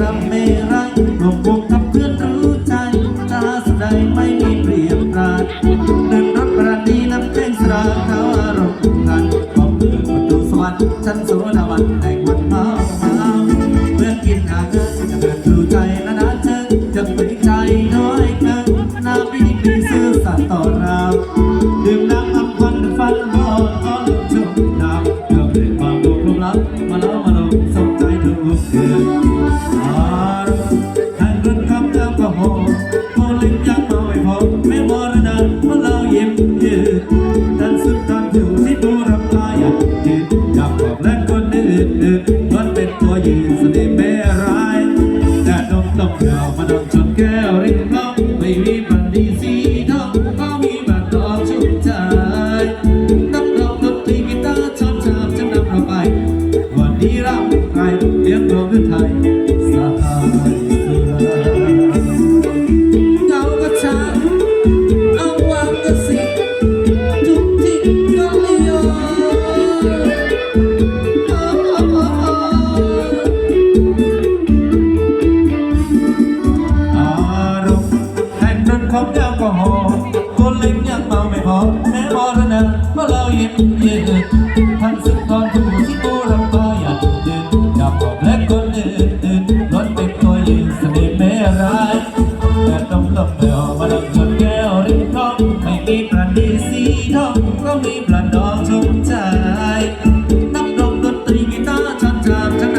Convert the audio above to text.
รับไม่รักรวมวงกับเพื่อนรู้ใจตาสดายไม่มีเปรียบปรานเดินรถประดีน้ำแข็งสราเขาอารมณ์กันพอเปิดประตูสวรรค์ชั้นโสดาวันแห่งวันเมาเมาเมื่อกินอาหารจะเดินรู้ใจนะนะเธอจะไปใจน้อยเกินน้ำไม่มีซื่อสัตย์ต่อเราดื่มน้ำอัมพันฟันบอลก็ลุกชุ่มน้ำเกือบเด็กความบุกลุกลับมาแล้วมาลง เป็นตัวยืนเสน่ห์ไม่ร้ายแต่ดมดมเดียวมาดมจนแก้วริมลมไม่มีปันดีสี ของแอลกอฮอล์คนเล็กยังเมาไม่พอแม่มอเท่านั้เพราะเราย็นเย็นทั้งสุดตอนที่ผู้ที่ตู้รำบก็อยากดื่มอยากอบและคนอื่นๆรดเป็นตัวยืนสนิทไม่ร้ายแต่ต้องหลบไปหอวมาลงจนแก้วริมคลองไม่มีปลาดีสีทองเพราะมีปลาดองชมใจนักดนตรีกีตาร์ชันจามชัน